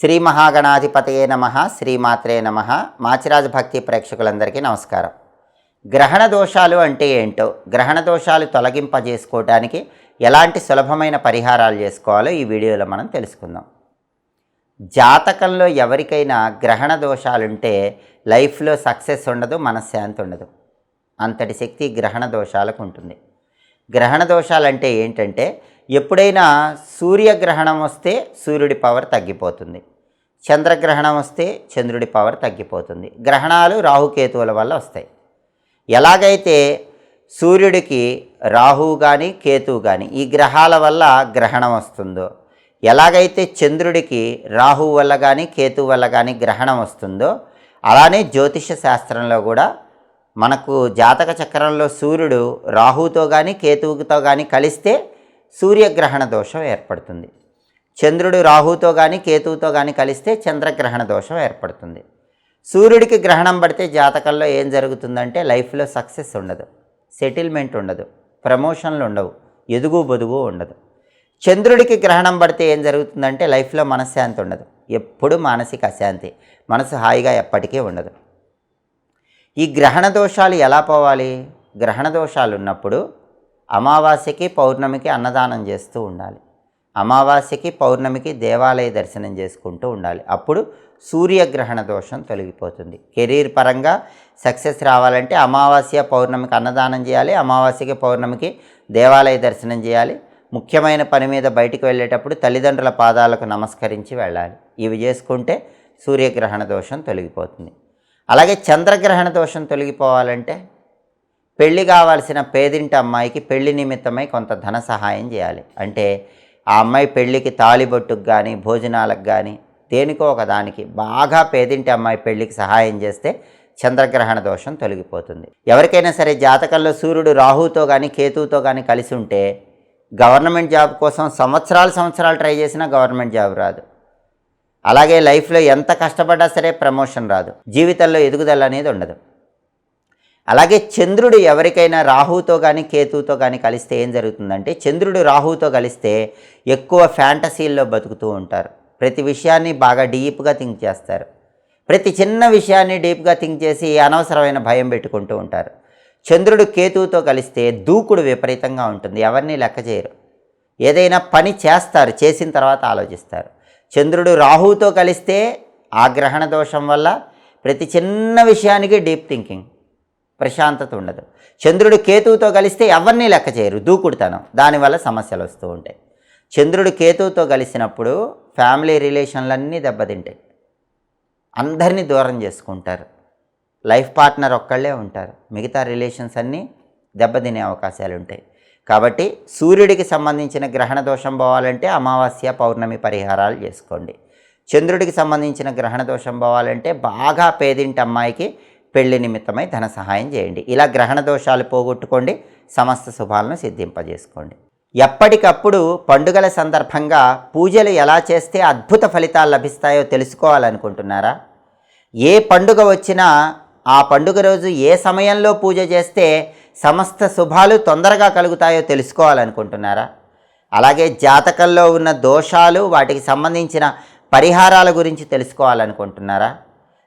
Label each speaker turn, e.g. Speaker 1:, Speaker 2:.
Speaker 1: శ్రీ మహాగణాధిపతయే నమ శ్రీమాత్రే నమ. మాచిరాజ భక్తి ప్రేక్షకులందరికీ నమస్కారం. గ్రహణ దోషాలు అంటే ఏంటో గ్రహణ దోషాలు తొలగింపజేసుకోవడానికి ఎలాంటి సులభమైన పరిహారాలు చేసుకోవాలో ఈ వీడియోలో మనం తెలుసుకుందాం. జాతకంలో ఎవరికైనా గ్రహణ దోషాలుంటే లైఫ్లో సక్సెస్ ఉండదు మనశ్శాంతి ఉండదు. అంతటి శక్తి గ్రహణ దోషాలకు ఉంటుంది. గ్రహణ దోషాలంటే ఏంటంటే ఎప్పుడైనా సూర్యగ్రహణం వస్తే సూర్యుడి పవర్ తగ్గిపోతుంది. చంద్రగ్రహణం వస్తే చంద్రుడి పవర్ తగ్గిపోతుంది. గ్రహణాలు రాహుకేతువుల వల్ల వస్తాయి. ఎలాగైతే సూర్యుడికి రాహువు కానీ కేతువు కానీ ఈ గ్రహాల వల్ల గ్రహణం వస్తుందో ఎలాగైతే చంద్రుడికి రాహువు వల్ల కానీ కేతువు వల్ల కానీ గ్రహణం వస్తుందో అలానే జ్యోతిష శాస్త్రంలో కూడా మనకు జాతక చక్రంలో సూర్యుడు రాహుతో కానీ కేతువుతో కానీ కలిస్తే సూర్యగ్రహణ దోషం ఏర్పడుతుంది. చంద్రుడు రాహుతో కానీ కేతువుతో కానీ కలిస్తే చంద్రగ్రహణ దోషం ఏర్పడుతుంది. సూర్యుడికి గ్రహణం పడితే జాతకంలో ఏం జరుగుతుందంటే లైఫ్లో సక్సెస్ ఉండదు. సెటిల్మెంట్ ఉండదు. ప్రమోషన్లు ఉండవు. ఎదుగు బొదుగు ఉండదు. చంద్రుడికి గ్రహణం పడితే ఏం జరుగుతుందంటే లైఫ్లో మనశ్శాంతి ఉండదు. ఎప్పుడు మానసిక అశాంతి. మనసు హాయిగా ఎప్పటికీ ఉండదు. ఈ గ్రహణ దోషాలు ఎలా పోవాలి? గ్రహణ దోషాలు ఉన్నప్పుడు అమావాస్యకి పౌర్ణమికి అన్నదానం చేస్తూ ఉండాలి. అమావాస్యకి పౌర్ణమికి దేవాలయ దర్శనం చేసుకుంటూ ఉండాలి. అప్పుడు సూర్యగ్రహణ దోషం తొలగిపోతుంది. కెరీర్ పరంగా సక్సెస్ రావాలంటే అమావాస్య పౌర్ణమికి అన్నదానం చేయాలి. అమావాస్యకి పౌర్ణమికి దేవాలయ దర్శనం చేయాలి. ముఖ్యమైన పని మీద బయటికి వెళ్ళేటప్పుడు తల్లిదండ్రుల పాదాలకు నమస్కరించి వెళ్ళాలి. ఇవి చేసుకుంటే సూర్యగ్రహణ దోషం తొలగిపోతుంది. అలాగే చంద్రగ్రహణ దోషం తొలగిపోవాలంటే పెళ్ళి కావాల్సిన పేదింటి అమ్మాయికి పెళ్ళి నిమిత్తమై కొంత ధన సహాయం చేయాలి. అంటే ఆ అమ్మాయి పెళ్ళికి తాళిబొట్టుకు కానీ భోజనాలకు కానీ దేనికో ఒక దానికి బాగా పేదింటి అమ్మాయి పెళ్ళికి సహాయం చేస్తే చంద్రగ్రహణ దోషం తొలగిపోతుంది. ఎవరికైనా సరే జాతకంలో సూర్యుడు రాహుతో కానీ కేతువుతో కానీ కలిసి ఉంటే గవర్నమెంట్ జాబ్ కోసం సంవత్సరాలు సంవత్సరాలు ట్రై చేసినా గవర్నమెంట్ జాబ్ రాదు. అలాగే లైఫ్లో ఎంత కష్టపడ్డా సరే ప్రమోషన్ రాదు. జీవితంలో ఎదుగుదల అనేది ఉండదు. అలాగే చంద్రుడు ఎవరికైనా రాహుతో కానీ కేతువుతో కానీ కలిస్తే ఏం జరుగుతుందంటే చంద్రుడు రాహుతో కలిస్తే ఎక్కువ ఫ్యాంటసీల్లో బతుకుతూ ఉంటారు. ప్రతి విషయాన్ని బాగా డీప్గా థింక్ చేస్తారు. ప్రతి చిన్న విషయాన్ని డీప్గా థింక్ చేసి అనవసరమైన భయం పెట్టుకుంటూ ఉంటారు. చంద్రుడు కేతువుతో కలిస్తే దూకుడు విపరీతంగా ఉంటుంది. ఎవరిని లెక్క చేయరు. ఏదైనా పని చేస్తారు చేసిన తర్వాత ఆలోచిస్తారు. చంద్రుడు రాహుతో కలిస్తే ఆ గ్రహణ దోషం వల్ల ప్రతి చిన్న విషయానికి డీప్ థింకింగ్. ప్రశాంతత ఉండదు. చంద్రుడు కేతువుతో కలిస్తే ఎవరిని లెక్క చేయరు? దూకుడుతనం. దానివల్ల సమస్యలు వస్తూ ఉంటాయి. చంద్రుడు కేతువుతో కలిసినప్పుడు ఫ్యామిలీ రిలేషన్లన్నీ దెబ్బతింటాయి. అందరినీ దూరం చేసుకుంటారు. లైఫ్ పార్ట్నర్ ఒక్కళ్ళే ఉంటారు. మిగతా రిలేషన్స్ అన్నీ దెబ్బతినే అవకాశాలు ఉంటాయి. కాబట్టి సూర్యుడికి సంబంధించిన గ్రహణ దోషం పోవాలంటే అమావాస్య పౌర్ణమి పరిహారాలు చేసుకోండి. చంద్రుడికి సంబంధించిన గ్రహణ దోషం పోవాలంటే బాగా పేదింటి అమ్మాయికి పెళ్ళి నిమిత్తమై ధన సహాయం చేయండి. ఇలా గ్రహణ దోషాలు పోగొట్టుకోండి. సమస్త శుభాలను సిద్ధింపజేసుకోండి. ఎప్పటికప్పుడు పండుగల సందర్భంగా పూజలు ఎలా చేస్తే అద్భుత ఫలితాలు లభిస్తాయో తెలుసుకోవాలనుకుంటున్నారా? ఏ పండుగ వచ్చినా ఆ పండుగ రోజు ఏ సమయంలో పూజ చేస్తే సమస్త శుభాలు తొందరగా కలుగుతాయో తెలుసుకోవాలనుకుంటున్నారా? అలాగే జాతకంలో ఉన్న దోషాలు వాటికి సంబంధించిన పరిహారాల గురించి తెలుసుకోవాలనుకుంటున్నారా?